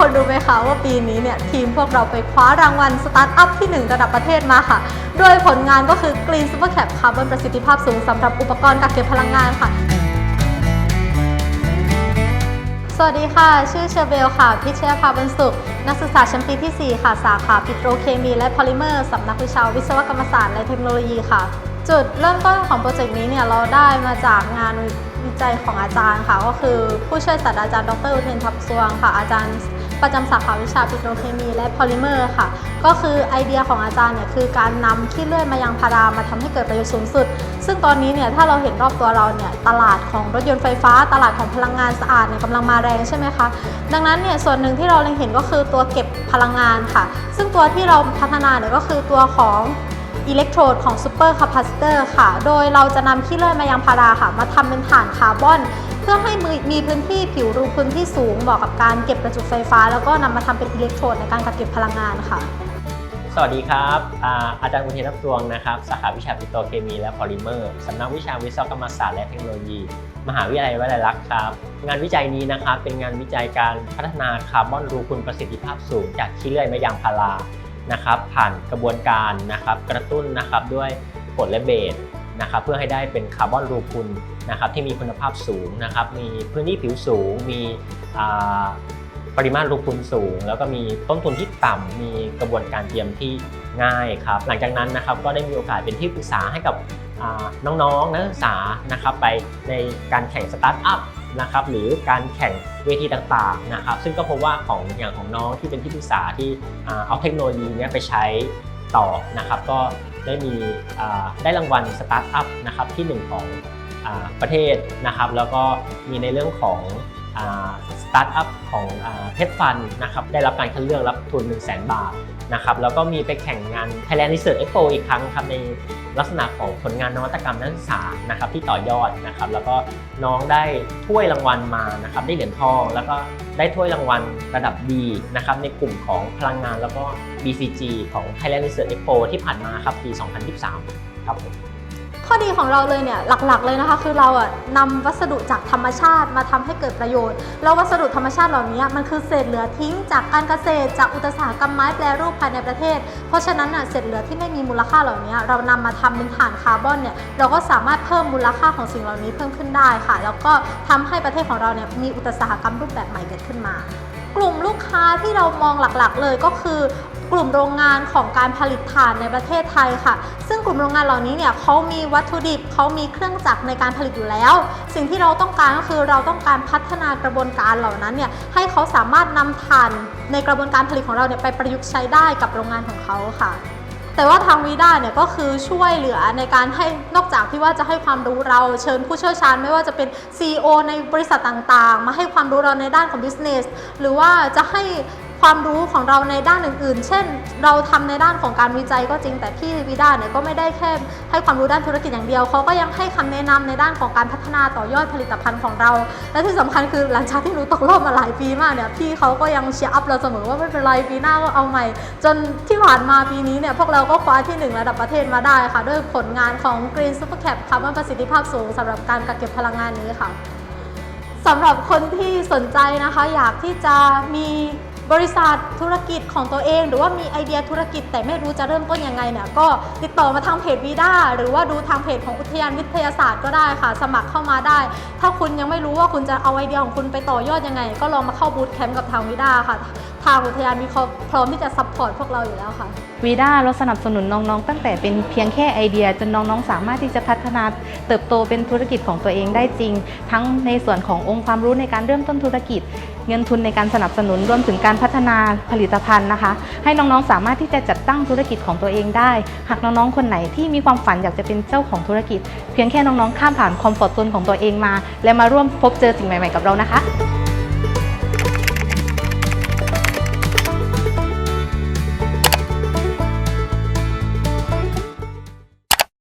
คนรู้ไหมคะว่าปีนี้เนี่ยทีมพวกเราไปคว้ารางวัลสตาร์ทอัพที่ 1 ระดับประเทศมาค่ะโดยผลงานก็คือ Green Super Cap คาร์บอนประสิทธิภาพสูงสำหรับอุปกรณ์กักเก็บพลังงานค่ะ สวัสดีค่ะ ชื่อเชอเบลค่ะ พิชยภาบรรสุข นักศึกษาชั้นปีที่ 4 ค่ะ สาขาปิโตรเคมีและพอลิเมอร์สำนักวิชาวิศวกรรมศาสตร์และเทคโนโลยีค่ะ จุดเริ่มต้นของโปรเจกต์นี้เนี่ยเราได้มาจากงานวิจัยของอาจารย์ค่ะ ก็คือผู้ช่วยศาสตราจารย์ดรอุเทนทับสวงค่ะอาจารย์ ประจำสาขาวิชาปิโตรเคมีและพอลิเมอร์ค่ะ ก็คือไอเดียของอาจารย์เนี่ยคือการนำขี้เลื่อยมายางพารามาทำให้เกิดประโยชน์สูงสุด ซึ่งตอนนี้เนี่ยถ้าเราเห็นรอบตัวเราเนี่ยตลาดของรถยนต์ไฟฟ้า ตลาดของพลังงานสะอาดเนี่ยกำลังมาแรงใช่ไหมคะ ดังนั้นเนี่ยส่วนหนึ่งที่เราเล็งเห็นก็คือตัวเก็บพลังงานค่ะ ซึ่งตัวที่เราพัฒนาเนี่ยก็คือตัวของอิเล็กโทรดของซูเปอร์คาปาซิเตอร์ค่ะ โดยเราจะนำขี้เลื่อยมายางพาราค่ะ มาทำเป็นฐานคาร์บอน เพื่อให้มีมีพื้นที่ผิวรูพื้นที่สูงเหมาะกับการเก็บประจุไฟฟ้า แล้วก็นำมาทำเป็นอิเล็กโทรดในการกักเก็บพลังงานค่ะ สวัสดีครับอาอาจารย์อุเทนทัพดวงนะครับ สาขาวิชาปิโตรเคมีและพอลิเมอร์สำนักวิชาวิศวกรรมศาสตร์และเทคโนโลยี มหาวิทยาลัยวลัยลักษณ์ครับ งานวิจัยนี้นะครับเป็นงานวิจัยการพัฒนาคาร์บอนรูคุณประสิทธิภาพสูง จากขี้เลื่อยไม้ยางพารานะครับผ่านกระบวนการนะครับกระตุ้นนะครับด้วยกรดและเบส นะครับเพื่อให้ได้เป็นคาร์บอนรูคุณนะครับที่มีคุณภาพสูงนะครับมีพื้นที่ผิวสูง มีปริมาณรูพุนสูง แล้วก็มีต้นทุนที่ต่ำมีกระบวนการเตรียมที่ง่ายครับหลังจากนั้นนะครับก็ได้มีโอกาสเป็นที่ปรึกษาให้กับน้องๆนักศึกษานะครับไปในการแข่งสตาร์ทอัพนะครับหรือการแข่งเวทีต่างๆนะครับซึ่งก็พบว่าของอย่างของน้องที่เป็นที่ปรึกษาที่เอาเทคโนโลยีนี้ไปใช้ ต่อนะครับ ก็ได้มีได้รางวัลสตาร์ทอัพนะครับที่หนึ่งของอประเทศนะครับ แล้วก็มีในเรื่องของสตาร์ทอัพของเพชรฟันนะครับได้รับการคัดเลือกรับทุน 1 0 0 0 0แบาท นะครับแล้วก็มีไปแข่งงาน Thailand Research Expo อีกครั้งครับในลักษณะของผลงานนวัตกรรมนักศึกษานะครับที่ต่อยอดนะครับแล้วก็น้องได้ถ้วยรางวัลมานะครับได้เหรียญทอง แล้วก็ได้ถ้วยรางวัลระดับดีนะครับในกลุ่มของพลังงานแล้วก็ BCG ของ Thailand Research Expo ที่ผ่านมาครับปี 2023 ครับผม ข้อดีของเราเลยเนี่ยหลักๆเลยนะคะ คือเราอะนำวัสดุจากธรรมชาติมาทำให้เกิดประโยชน์ แล้ววัสดุธรรมชาติเหล่านี้มันคือเศษเหลือทิ้งจากการเกษตร จากอุตสาหกรรมไม้แปรรูปภายในประเทศ เพราะฉะนั้นน่ะเศษเหลือที่ไม่มีมูลค่าเหล่านี้เรานำมาทำเป็นฐานคาร์บอนเนี่ยเราก็สามารถเพิ่มมูลค่าของสิ่งเหล่านี้เพิ่มขึ้นได้ค่ะ แล้วก็ทำให้ประเทศของเราเนี่ยมีอุตสาหกรรมรูปแบบใหม่เกิดขึ้นมา กลุ่มลูกค้าที่เรามองหลักๆ เลยก็คือ กลุ่มโรงงานของการผลิตถ่านในประเทศไทยค่ะ ซึ่งกลุ่มโรงงานเหล่านี้เนี่ยเขามีวัตถุดิบเขามีเครื่องจักรในการผลิตอยู่แล้ว สิ่งที่เราต้องการก็คือเราต้องการพัฒนากระบวนการเหล่านั้นเนี่ยให้เขาสามารถนำถ่านในกระบวนการผลิตของเราเนี่ยไปประยุกต์ใช้ได้กับโรงงานของเขาค่ะแต่ว่าทางวีด้าเนี่ยก็คือช่วยเหลือในการให้นอกจากที่ว่าจะให้ความรู้เราเชิญผู้เชี่ยวชาญ ไม่ว่าจะเป็น CEO ในบริษัทต่างๆ มาให้ความรู้เราในด้านของ business หรือว่าจะให้ ความรู้ของเราในด้านอื่นๆ เช่น เราทำในด้านของการวิจัยก็จริง แต่พี่วีด้าเนี่ยก็ไม่ได้แค่ให้ความรู้ด้านธุรกิจอย่างเดียวเขาก็ยังให้คำแนะนำในด้านของการพัฒนาต่อยอดผลิตภัณฑ์ของเรา และที่สำคัญคือหลังจากที่หนูตกรอบมาหลายปีมากเนี่ยพี่เขาก็ยังเชียร์อัพเราเสมอว่าไม่เป็นไรปีหน้าก็เอาใหม่ จนที่ผ่านมาปีนี้เนี่ยพวกเราก็คว้าที่หนึ่งระดับประเทศมาได้ค่ะ ด้วยผลงานของ Green Super Cap คาร์บอนประสิทธิภาพสูงสำหรับการกักเก็บพลังงานนี้ค่ะสำหรับคนที่สนใจนะคะ อยากที่จะมี บริษัทธุรกิจของตัวเอง หรือว่ามีไอเดียธุรกิจแต่ไม่รู้จะเริ่มต้นยังไงเนี่ยก็ติดต่อมาทางเพจวีด้าหรือว่าดูทางเพจของอุทยานวิทยาศาสตร์ก็ได้ค่ะ สมัครเข้ามาได้ ถ้าคุณยังไม่รู้ว่าคุณจะเอาไอเดียของคุณไปต่อยอดยังไง ก็ลองมาเข้าบูตแคมป์กับทางวีด้าค่ะ ทางอุทยานมีพร้อมที่จะซัพพอร์ตพวกเราอยู่แล้วค่ะวีด้าเราสนับสนุนน้องๆ ตั้งแต่เป็นเพียงแค่ไอเดียจนน้องๆ สามารถที่จะพัฒนาเติบโตเป็นธุรกิจของตัวเองได้จริง ทั้งในส่วนขององค์ความรู้ในการเริ่มต้นธุรกิจ เงินทุนในการสนับสนุนรวมถึงการพัฒนาผลิตภัณฑ์นะคะ ให้น้องๆสามารถที่จะจัดตั้งธุรกิจของตัวเองได้ หากน้องๆคนไหนที่มีความฝันอยากจะเป็นเจ้าของธุรกิจ เพียงแค่น้องๆข้ามผ่านคอมฟอร์ตโซนของตัวเองมา และมาร่วมพบเจอสิ่งใหม่ๆกับเรานะคะ